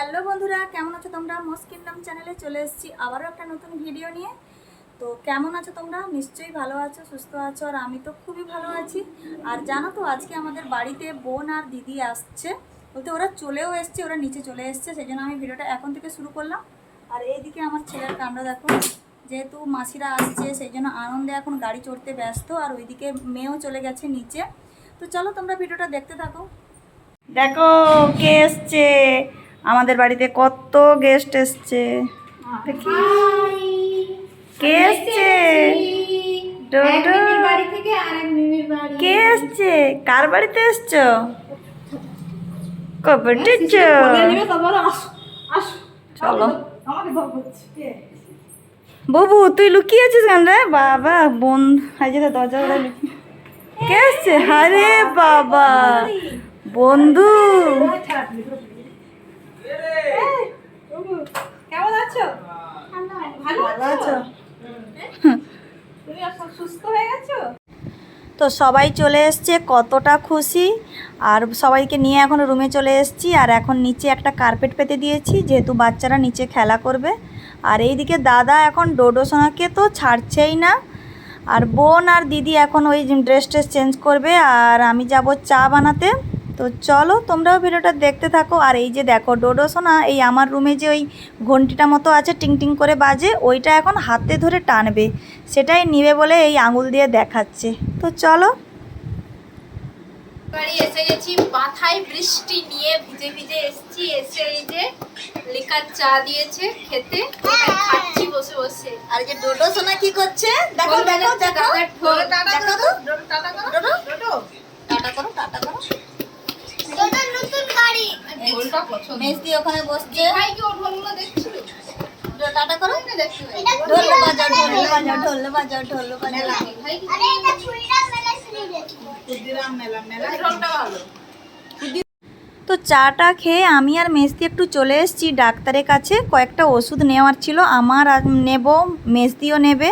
Hello বন্ধুরা, কেমন আছো তোমরা? মোস্ট কিংডম চ্যানেলে চলে এসেছি আবারও একটা নতুন ভিডিও নিয়ে। তো কেমন আছো তোমরা? নিশ্চয়ই ভালো আছো, সুস্থ আছো, আর আমি তো খুবই ভালো আছি। আর জানো তো, আজকে আমাদের বাড়িতে বোন আর দিদি আসছে। বলতে ওরা চলেও এসছে, ওরা নিচে চলে এসছে সেই জন্য আমি ভিডিওটা এখন থেকে শুরু করলাম। আর এইদিকে আমার ছেলের কামড়া দেখো, যেহেতু মাসিরা আসছে সেই জন্য আনন্দে এখন গাড়ি চড়তে ব্যস্ত, আর ওইদিকে মেয়েও চলে গেছে নিচে। তো চলো তোমরা ভিডিওটা দেখতে থাকো। দেখো, কে এসছে? আমাদের বাড়িতে কত গেস্ট এসছে। কে এসছে? কে এসছে? কার বাড়িতে এসছো? কবে টিচো চলো। বাবু তুই লুকিয়ে আছিস কেন রে? বাবা বোন। যে দরজা ওরা লুকিয়ে। কে এসছে? আরে বাবা বন্ধু। কেমন আছো? ভালো ভালো আছো? তুমি সুস্থ হয়ে গেছো? তো সবাই চলে এসছে কতটা খুশি। আর সবাইকে নিয়ে এখন রুমে চলে এসেছি আর এখন নিচে একটা কার্পেট পেতে দিয়েছি যেহেতু বাচ্চারা নিচে খেলা করবে। আর এইদিকে দাদা এখন ডোডো সোনাকে তো ছাড়ছেই না। আর বোন আর দিদি এখন ওই ড্রেস ট্রেস চেঞ্জ করবে আর আমি যাব চা বানাতে। তো চলো তোমরাও ভিডিওটা দেখতে থাকো। আর এই যে দেখো ডোডো সোনা এই আমার রুমে যে ওই ঘন্টিটা মতো আছে টিং টিং করে বাজে ওইটা এখন হাতে ধরে টানবে। সেটাই নিবে বলে এই আঙুল দিয়ে দেখাচ্ছে। তো চলো। বাড়ি এসে গেছি মাথায় বৃষ্টি নিয়ে ভিজে ভিজে এসেছি এসে এই যে লিকার চা দিয়েছে খেতে খাচ্ছি বসে বসে। আর যে ডোডো সোনা কি করছে? দেখো ঢোল দেখো বাজাচ্ছে দেখো। দাদার ঢোল। দেখো তো। ডোডো টাটা করো। ডোডো। ডোডো। টাটা করো টাটা করো। ঢোলটা পছন্দ। মেজদি ওখানে বসছে। ভাই কি ঢোলগুলো দেখছিল? টাটা করো। না দেখতে ঢোল বাজাও ঢোল বাজাও ঢোল বাজাও ঢোল বাজাও। ভাই কি- ঢোলটা ভালো। তো চাটা খেয়ে আমি আর মেজদি একটু চলে এসেছি ডাক্তারের কাছে। কয়েকটা ওষুধ নেওয়ার ছিল আমার আর নেব মেজদিও নেবে।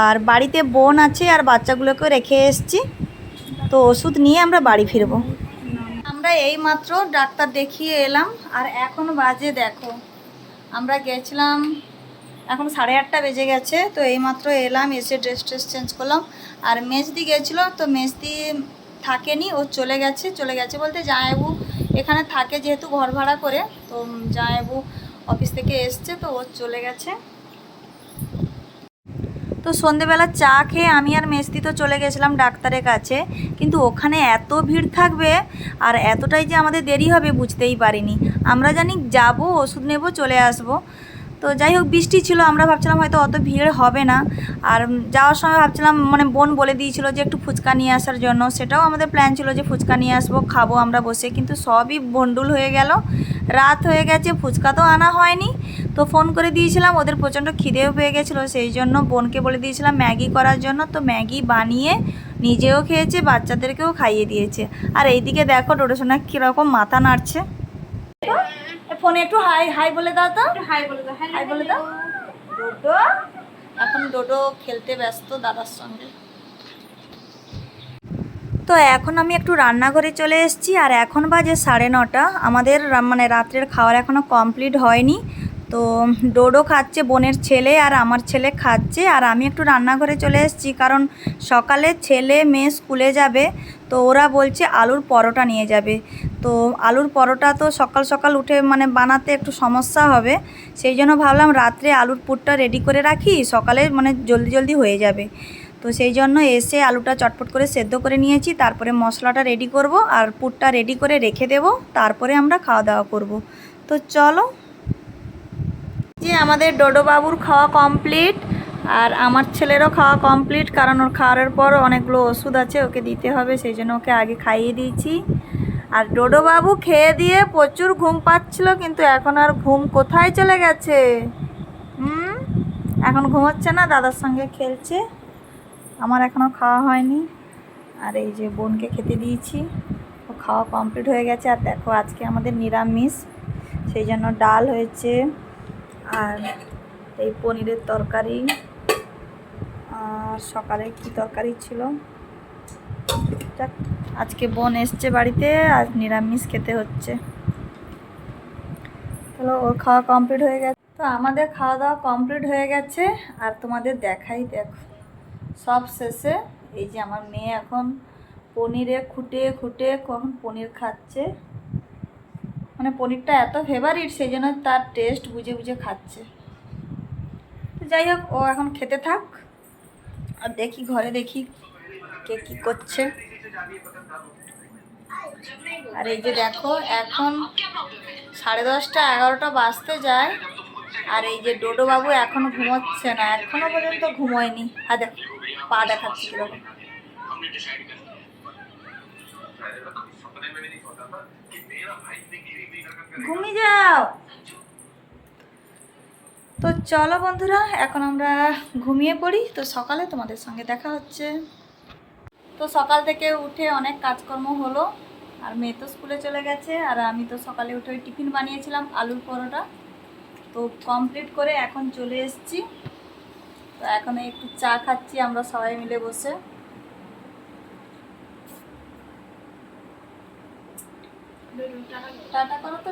আর বাড়িতে বোন আছে আর বাচ্চাগুলোকে রেখে এসেছি। তো ওষুধ নিয়ে আমরা বাড়ি ফিরবো। আমরা এই মাত্র ডাক্তার দেখিয়ে এলাম, আর এখন বাজে দেখো। আমরা গেছিলাম, এখন সাড়ে আটটা বেজে গেছে, তো এইমাত্র এলাম, এসে ড্রেস ট্রেস চেঞ্জ করলাম। আর মেজদি গেছিল, তো মেজদি থাকেনি, ও চলে গেছে চলে গেছে বলতে জামাইবু এখানে থাকে যেহেতু ঘর ভাড়া করে, তো জামাইবু অফিস থেকে এসছে, তো ও চলে গেছে। তো সন্ধেবেলা চা খেয়ে আমি আর মেস্তি তো চলে গেছিলাম ডাক্তারের কাছে, কিন্তু ওখানে এত ভিড় থাকবে আর এতটাই যে আমাদের দেরি হবে বুঝতেই পারিনি। আমরা জানি যাব, ওষুধ নেব, চলে আসব। তো যাই হোক, বৃষ্টি ছিল, আমরা ভাবছিলাম হয়তো অত ভিড় হবে না। আর যাওয়ার সময় ভাবছিলাম মানে বোন বলে দিয়েছিল যে একটু ফুচকা নিয়ে আসার জন্য। সেটাও আমাদের প্ল্যান ছিল যে ফুচকা নিয়ে আসব, খাব আমরা বসে। কিন্তু সবই বন্ডুল হয়ে গেল। রাত হয়ে গেছে, ফুচকা তো আনা হয়নি। তো ফোন করে দিয়েছিলাম, ওদের প্রচণ্ড খিদেও পেয়ে গেছিল। সেই জন্য বোনকে বলে দিয়েছিলাম ম্যাগি করার জন্য। তো ম্যাগি বানিয়ে নিজেও খেয়েছে, বাচ্চাদেরকেও খাইয়ে দিয়েছে। আর এইদিকে দেখো ডোডোসোনা কীরকম মাথা নাড়ছে। ফোনে একটু হাই হাই বলে দাও তো। হাই বলে দাও। হ্যাঁ হাই বলে দাও। ডোডো। এখন ডোডো খেলতে ব্যস্ত দাদার সঙ্গে। তো এখন আমি একটু রান্নাঘরে চলে এসেছি আর এখন বাজে সাড়ে নটা। আমাদের মানে রাত্রের খাওয়ার এখনও কমপ্লিট হয়নি। তো ডোডো খাচ্ছে বোনের ছেলে আর আমার ছেলে খাচ্ছে আর আমি একটু রান্নাঘরে চলে এসেছি কারণ সকালে ছেলে মেয়ে স্কুলে যাবে তো ওরা বলছে আলুর পরোটা নিয়ে যাবে। তো আলুর পরোটা তো সকাল সকাল উঠে মানে বানাতে একটু সমস্যা হবে। সেই জন্য ভাবলাম রাত্রে আলুর পুরটা রেডি করে রাখি, সকালে মানে জলদি জলদি হয়ে যাবে। তো সেই জন্য এসে আলুটা চটপট করে সেদ্ধ করে নিয়েছি, তারপরে মশলাটা রেডি করব আর পুরটা রেডি করে রেখে দেব, তারপরে আমরা খাওয়া দাওয়া করব। তো চলো। যে আমাদের ডোডো বাবুর খাওয়া কমপ্লিট আর আমার ছেলেরও খাওয়া কমপ্লিট কারণ ওর খাওয়ার পর অনেকগুলো ওষুধ আছে, ওকে দিতে হবে, সেই জন্য ওকে আগে খাইয়ে দিয়েছি। আর ডোডো বাবু খেয়ে দিয়ে প্রচুর ঘুম পাচ্ছিল, কিন্তু এখন আর ঘুম কোথায় চলে গেছে? হুম? এখন ঘুমোচ্ছে না, দাদার সঙ্গে খেলছে। আমার এখনও খাওয়া হয়নি। আর এই যে বোনকে খেতে দিয়েছি। ও খাওয়া কমপ্লিট হয়ে গেছে। আর দেখো, আজকে আমাদের নিরামিষ। সেই জন্য ডাল হয়েছে আর এই পনিরের তরকারি। আর সকালে কি তরকারি ছিল? আজকে বোন এসছে বাড়িতে আর নিরামিষ খেতে হচ্ছে। তাহলে ওর খাওয়া কমপ্লিট হয়ে গেছে। তো আমাদের খাওয়া দাওয়া কমপ্লিট হয়ে গেছে আর তোমাদের দেখাই দেখো। সব শেষে এই যে আমার মেয়ে এখন পনিরে খুঁটে খুঁটে কখন পনির খাচ্ছে। মানে পনিরটা এত ফেভারিট সেই জন্য তার টেস্ট বুঝে বুঝে খাচ্ছে। তো যাই হোক, ও এখন খেতে থাক। আর দেখি, ঘরে দেখি কে কী করছে। আর এই যে দেখো, এখন সাড়ে দশটা, এগারোটা বাজতে যায়। আর এই যে ডোডো বাবু এখনও ঘুমোচ্ছে না, এখনও পর্যন্ত ঘুমোয়নি। আর দেখ, পা দেখাচ্ছে কীরকম। ঘুমিয়ে যাও। তো চলো বন্ধুরা, এখন আমরা ঘুমিয়ে পড়ি। তো সকালে তোমাদের সঙ্গে দেখা হচ্ছে। তো সকাল থেকে উঠে অনেক কাজকর্ম হলো, আর মেয়ে তো স্কুলে চলে গেছে, আর আমি তো সকালে উঠে ওই টিফিন বানিয়েছিলাম, আলুর পরোটা। তো কমপ্লিট করে এখন চলে এসেছি। তো এখন একটু চা খাচ্ছি আমরা সবাই মিলে বসে। টাটা করো তো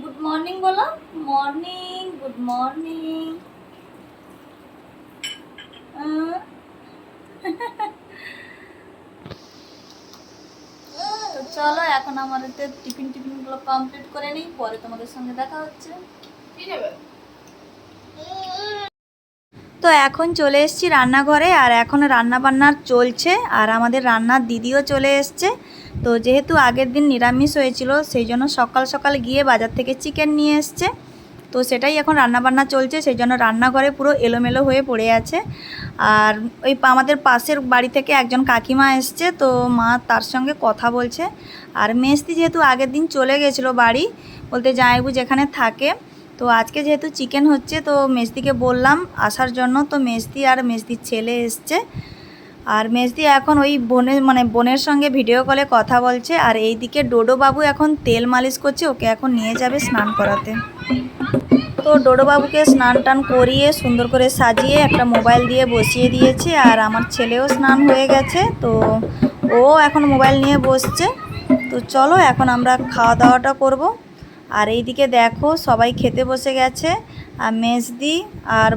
গুড মর্নিং বলো। মর্নিং, গুড মর্নিং তো চলো এখন আমাদের টিফিন টিফিনগুলো কমপ্লিট করে নিই পরে তোমাদের সঙ্গে দেখা হচ্ছে। তো এখন চলে এসেছি রান্নাঘরে আর এখন রান্না বান্নার চলছে আর আমাদের রান্নার দিদিও চলে এসছে। তো যেহেতু আগের দিন নিরামিষ হয়েছিল সেই জন্য সকাল সকাল গিয়ে বাজার থেকে চিকেন নিয়ে এসছে। তো সেটাই এখন রান্না বান্না চলছে, সেই জন্য রান্নাঘরে পুরো এলোমেলো হয়ে পড়ে আছে। আর ওই আমাদের পাশের বাড়ি থেকে একজন কাকিমা এসছে, তো মা তার সঙ্গে কথা বলছে। আর মেস্তি যেহেতু আগের দিন চলে গেছিল বাড়ি, বলতে জামাইবু যেখানে থাকে, তো আজকে যেহেতু চিকেন হচ্ছে, তো মেজদিকে বললাম আসার জন্য, তো মেজদি আর মেজদির ছেলে এসছে। আর মেজদি এখন ওই বোনের মানে বোনের সঙ্গে ভিডিও কলে কথা বলছে আর এইদিকে ডোডো বাবু এখন তেল মালিশ করছে, ওকে এখন নিয়ে যাবে স্নান করাতে। তো ডোডো বাবুকে স্নান টান করিয়ে সুন্দর করে সাজিয়ে একটা মোবাইল দিয়ে বসিয়ে দিয়েছে আর আমার ছেলেও স্নান হয়ে গেছে, তো ও এখন মোবাইল নিয়ে বসছে। তো চলো এখন আমরা খাওয়া দাওয়াটা করব। আর এইদিকে দেখো সবাই খেতে বসে গেছে, আর মেজদি আর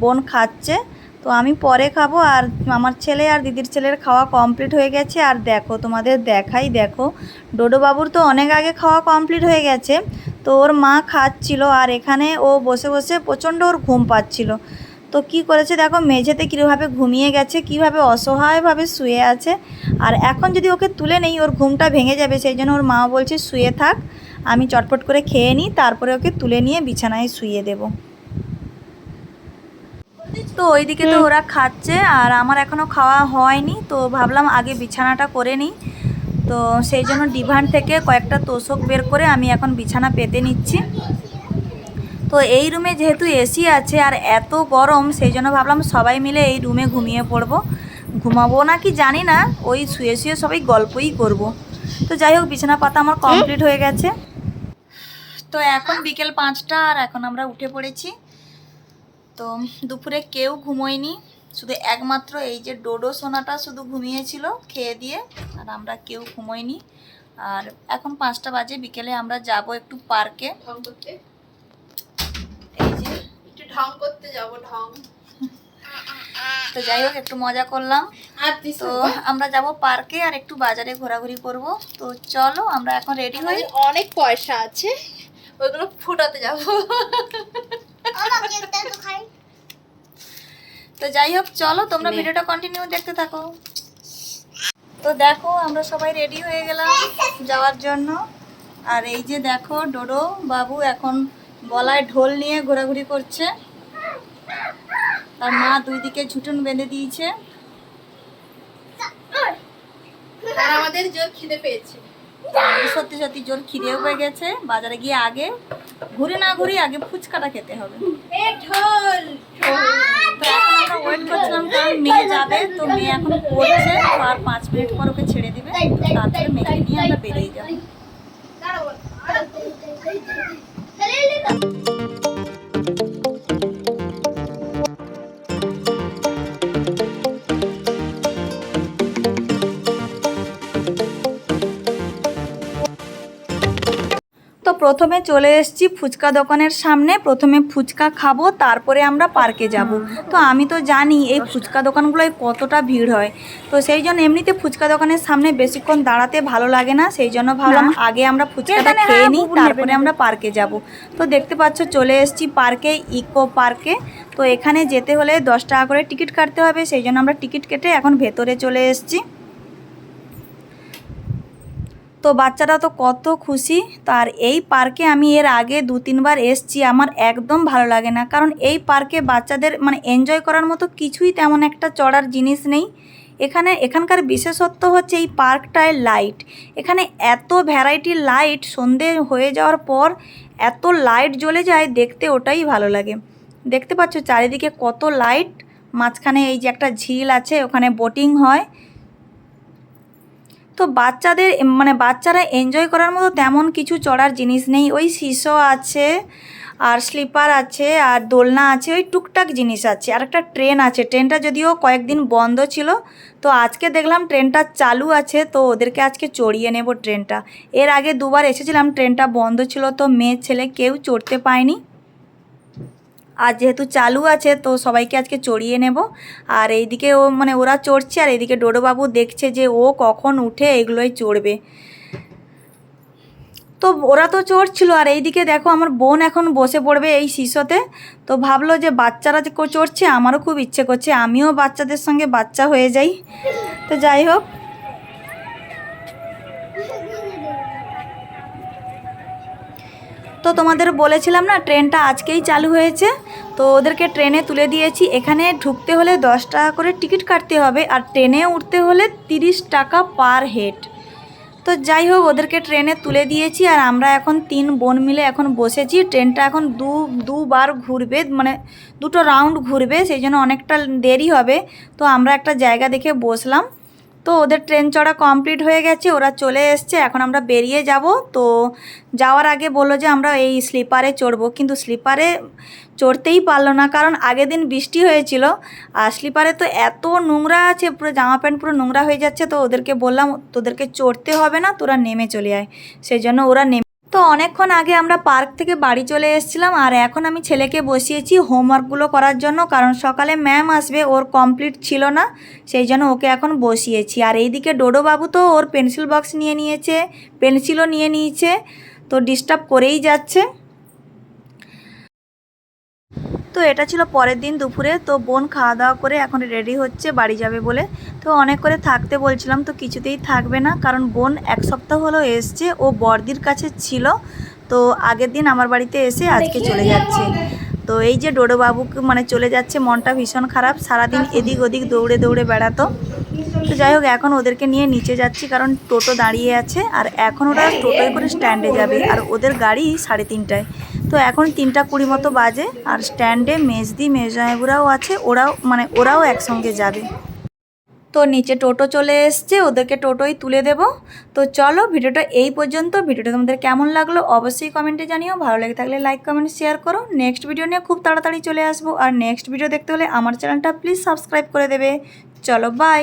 বোন খাচ্ছে। তো আমি পরে খাব আর আমার ছেলে আর দিদির ছেলের খাওয়া কমপ্লিট হয়ে গেছে। আর দেখো, তোমাদের দেখাই, দেখো ডোডো বাবুর তো অনেক আগে খাওয়া কমপ্লিট হয়ে গেছে। তো ওর মা খাচ্ছিল আর এখানে ও বসে বসে প্রচণ্ড ওর ঘুম পাচ্ছিল। তো কি করেছে দেখো, মেঝেতে কীভাবে ঘুমিয়ে গেছে, কীভাবে অসহায়ভাবে শুয়ে আছে। আর এখন যদি ওকে তুলে নেই, ওর ঘুমটা ভেঙে যাবে, সেই জন্য ওর মা বলছে, শুয়ে থাক, আমি চটপট করে খেয়ে নিই, তারপরে ওকে তুলে নিয়ে বিছানায় শুয়ে দেব। তো ওইদিকে তো ওরা খাচ্ছে আর আমার এখনও খাওয়া হয়নি তো ভাবলাম আগে বিছানাটা করে নিই। তো সেই জন্য ডিভান থেকে কয়েকটা তোষক বের করে আমি এখন বিছানা পেতে নিচ্ছি। তো এই রুমে যেহেতু এসি আছে আর এত গরম সেই জন্য ভাবলাম সবাই মিলে এই রুমে ঘুমিয়ে পড়ব। ঘুমাবো না কি জানি না ওই শুয়ে শুয়ে সবাই গল্পই করব। তো যাই হোক বিছানা পাতা আমার কমপ্লিট হয়ে গেছে। তো এখন বিকেল পাঁচটা আর এখন আমরা উঠে পড়েছি। তো দুপুরে কেউ ঘুমোয়নি শুধু একমাত্র এই যে ডোডো সোনাটা শুধু ঘুমিয়েছিল খেয়ে দিয়ে আর আমরা কেউ ঘুমোয়নি। আর এখন পাঁচটা বাজে বিকেলে আমরা যাব একটু পার্কে। এই যে। একটু ঢং করতে যাব ঢং। তো যাই হোক একটু মজা করলাম। তো আমরা যাব পার্কে আর একটু বাজারে ঘোরাঘুরি করব। তো চলো আমরা এখন রেডি হই। অনেক পয়সা আছে ওইগুলো ফুটাতে যাব। তো যাই হোক চলো তোমরা ভিডিওটা কন্টিনিউ দেখতে থাকো। তো দেখো আমরা সবাই রেডি হয়ে গেলাম যাওয়ার জন্য। আর এই যে দেখো ডোডো বাবু এখন গলায় ঢোল নিয়ে ঘোরাঘুরি করছে। তার মা দুই দিকে ঝুটুন বেঁধে দিয়েছে। আর আমাদের জোর খিদে পেয়েছে। সত্যি সত্যি জোর খিদেও পেয়ে গেছে। বাজারে গিয়ে আগে ঘুরে না ঘুরে আগে ফুচকাটা খেতে হবে। এ ঢোল। তো এখন আমরা ওয়েট করছিলাম কারণ মেয়ে যাবে তো মেয়ে এখন পড়ছে তো আর পাঁচ মিনিট পর ওকে ছেড়ে দিবে তো তারপরে মেয়েকে নিয়ে আমরা বেরিয়ে যাব। প্রথমে চলে এসেছি ফুচকা দোকানের সামনে। প্রথমে ফুচকা খাব তারপরে আমরা পার্কে যাব। তো আমি তো জানি এই ফুচকা দোকানগুলোয় কতটা ভিড় হয়। তো সেই জন্য এমনিতে ফুচকা দোকানের সামনে বেশিক্ষণ দাঁড়াতে ভালো লাগে না। সেই জন্য ভাবলাম আগে আমরা ফুচকাটা খেয়ে নিই তারপরে আমরা পার্কে যাব। তো দেখতে পাচ্ছ চলে এসেছি পার্কে ইকো পার্কে। তো এখানে যেতে হলে দশ টাকা করে টিকিট কাটতে হবে। সেই জন্য আমরা টিকিট কেটে এখন ভেতরে চলে এসেছি। তো বাচ্চারা তো কত খুশি। তো আর এই পার্কে আমি এর আগে দু তিনবার এসছি, আমার একদম ভালো লাগে না। কারণ এই পার্কে বাচ্চাদের মানে এনজয় করার মতো কিছুই তেমন একটা চড়ার জিনিস নেই। এখানে এখানকার বিশেষত্ব হচ্ছে এই পার্কটায় লাইট এখানে এত ভ্যারাইটির লাইট সন্ধে হয়ে যাওয়ার পর এত লাইট জ্বলে যায়, দেখতে ওটাই ভালো লাগে। দেখতে পাচ্ছ চারিদিকে কত লাইট মাঝখানে এই যে একটা ঝিল আছে, ওখানে বোটিং হয়। তো বাচ্চাদের মানে বাচ্চারা এনজয় করার মতো তেমন কিছু চড়ার জিনিস নেই। ওই শিশো আছে, আর স্লিপার আছে, আর দোলনা আছে, ওই টুকটাক জিনিস আছে। আর একটা ট্রেন আছে। ট্রেনটা যদিও কয়েকদিন বন্ধ ছিল, তো আজকে দেখলাম ট্রেনটা চালু আছে, তো ওদেরকে আজকে চড়িয়ে নেব ট্রেনটা। এর আগে দুবার এসেছিলাম, ট্রেনটা বন্ধ ছিল, তো মেয়ে ছেলে কেউ চড়তে পায়নি। আর যেহেতু চালু আছে, তো সবাইকে আজকে চড়িয়ে নেব। আর এইদিকে ও মানে ওরা চড়ছে, আর এইদিকে ডোডোবাবু দেখছে যে ও কখন উঠে এগুলোই চড়বে। তো ওরা তো চড়ছিল, আর এইদিকে দেখো আমার বোন এখন বসে পড়বে এই শিশোতে তো ভাবলো যে বাচ্চারা যে চড়ছে, আমারও খুব ইচ্ছে করছে, আমিও বাচ্চাদের সঙ্গে বাচ্চা হয়ে যাই। তো যাই হোক তো তোমাদের বলেছিলাম না, ট্রেনটা আজকেই চালু হয়েছে। তো ওদেরকে ট্রেনে তুলে দিয়েছি। এখানে ঢুকতে হলে দশ টাকা করে টিকিট কাটতে হবে আর ট্রেনে উঠতে হলে তিরিশ টাকা পার হেড। তো যাই হোক, ওদেরকে ট্রেনে তুলে দিয়েছি আর আমরা এখন তিন বোন মিলে এখন বসেছি। ট্রেনটা এখন দু, দুবার ঘুরবে মানে দুটো রাউন্ড ঘুরবে, সেই জন্য অনেকটা দেরি হবে। তো আমরা একটা জায়গা দেখে বসলাম। তো ওদের ট্রেন চড়া কমপ্লিট হয়ে গেছে, ওরা চলে এসছে, এখন আমরা বেরিয়ে যাব। তো যাওয়ার আগে বলল যে আমরা এই স্লিপারে চড়বো, কিন্তু স্লিপারে চড়তেই পারল না, কারণ আগের দিন বৃষ্টি হয়েছিল, আর স্লিপারে তো এত নোংরা আছে, পুরো জামা প্যান্ট পুরো নোংরা হয়ে যাচ্ছে, তো ওদেরকে বললাম, তোদেরকে চড়তে হবে না, তোরা নেমে চলে আয়। সেই জন্য ওরা নেমে তো অনেকক্ষণ আগে আমরা পার্ক থেকে বাড়ি চলে এসেছিলাম আর এখন আমি ছেলেকে বসিয়েছি হোমওয়ার্কগুলো করার জন্য, কারণ সকালে ম্যাম আসবে, ওর কমপ্লিট ছিল না, সেই জন্য ওকে এখন বসিয়েছি। আর এইদিকে ডোডোবাবু তো ওর পেন্সিল বক্স নিয়ে নিয়েছে পেন্সিলও নিয়ে নিয়েছে, তো ডিস্টার্ব করেই যাচ্ছে। তো এটা ছিল পরের দিন দুপুরে, তো বোন খাওয়া দাওয়া করে এখন রেডি হচ্ছে, বাড়ি যাবে বলে। তো অনেক করে থাকতে বলছিলাম, তো কিছুতেই থাকবে না, কারণ বোন এক সপ্তাহ হলো এসছে, ও বর্দির কাছে ছিল। তো আগের দিন আমার বাড়িতে এসে আজকে চলে যাচ্ছে। তো এই যে ডোডোবাবুকে মানে চলে যাচ্ছে, মনটা ভীষণ খারাপ, সারাদিন এদিক ওদিক দৌড়ে দৌড়ে বেড়াতো। তো যাই হোক, এখন ওদেরকে নিয়ে নিচে যাচ্ছি, কারণ টোটো দাঁড়িয়ে আছে, আর এখন ওরা টোটোয় করে স্ট্যান্ডে যাবে, আর ওদের গাড়ি সাড়ে তিনটায়। তো এখন তিনটা কুড়ি মতো বাজে, আর স্ট্যান্ডে মেজদি মেজাইবুরাও আছে, ওরাও মানে ওরাও একসঙ্গে যাবে। তো নিচে টোটো চলে এসছে, ওদেরকে টোটোই তুলে দেব। তো চলো, ভিডিওটা এই পর্যন্ত। ভিডিওটা তোমাদের কেমন লাগল অবশ্যই কমেন্টে জানিও। ভালো লেগে থাকলে লাইক কমেন্ট শেয়ার করো। নেক্সট ভিডিও নিয়ে খুব তাড়াতাড়ি চলে আসব। আর নেক্সট ভিডিও দেখতে হলে আমার চ্যানেলটা প্লিজ সাবস্ক্রাইব করে দেবে। চলো বাই